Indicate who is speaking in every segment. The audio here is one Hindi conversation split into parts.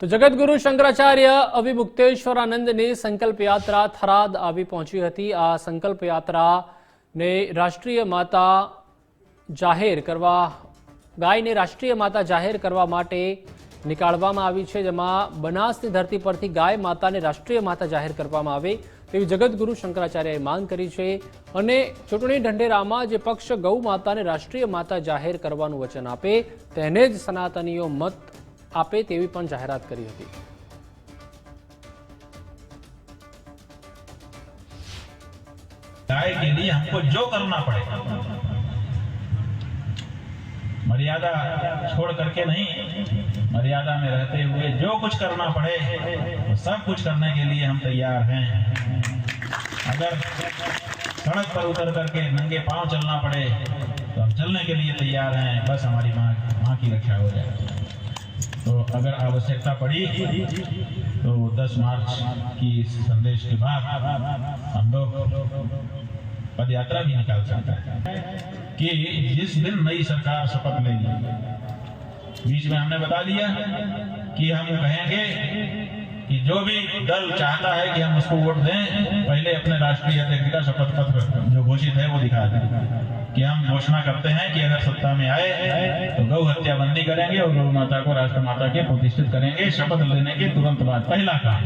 Speaker 1: તો જગતગુરુ શંકરાચાર્ય અવિમુક્તેશ્વરાનંદની સંકલ્પ યાત્રા થરાદ આવી પહોંચી હતી. આ સંકલ્પ યાત્રાને રાષ્ટ્રીય માતા જાહેર કરવા, ગાયને રાષ્ટ્રીય માતા જાહેર કરવા માટે નીકાળવામાં આવી છે, જેમાં બનાસની ધરતી પરથી ગાય માતાને રાષ્ટ્રીય માતા જાહેર કરવામાં આવે તેવી જગતગુરુ શંકરાચાર્યએ માંગ કરી છે અને ચૂંટણી ઢંઢેરામાં જે પક્ષ ગૌ માતાને રાષ્ટ્રીય માતા જાહેર કરવાનું વચન આપે, તેને જ સનાતનીઓ મત આપે તેવી પણ જાહેરાત કરી હતી
Speaker 2: गाय के लिए हमको जो करना पड़ेगा मर्यादा छोड़ करके नहीं मर्यादा में रहते हुए जो कुछ करना पड़े वो सब कुछ करने के लिए हम तैयार हैं अगर सड़क पर उतर करके नंगे पांव चलना पड़े तो हम चलने के लिए तैयार हैं बस हमारी माँ माँ की रक्षा हो जाए तो अगर आवश्यकता पड़ी तो 10 मार्च की संदेश के बाद हम लोग पद यात्रा भी निकाल सकते हैं कि जिस दिन नई सरकार शपथ लेगी बीच में हमने बता दिया कि हम कहेंगे कि जो भी दल चाहता है कि हम उसको वोट दें, पहले अपने राष्ट्रीय अध्यक्ष का शपथ पत्र जो घोषित है वो दिखा दें। कि हम घोषणा करते हैं कि अगर सत्ता में आए तो गौ हत्या बंदी करेंगे और गौ माता को राष्ट्र माता के प्रतिष्ठित करेंगे, शपथ लेने के तुरंत बाद, पहला काम।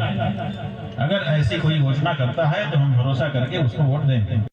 Speaker 2: अगर ऐसी कोई घोषणा करता है तो हम भरोसा करके उसको वोट देंगे।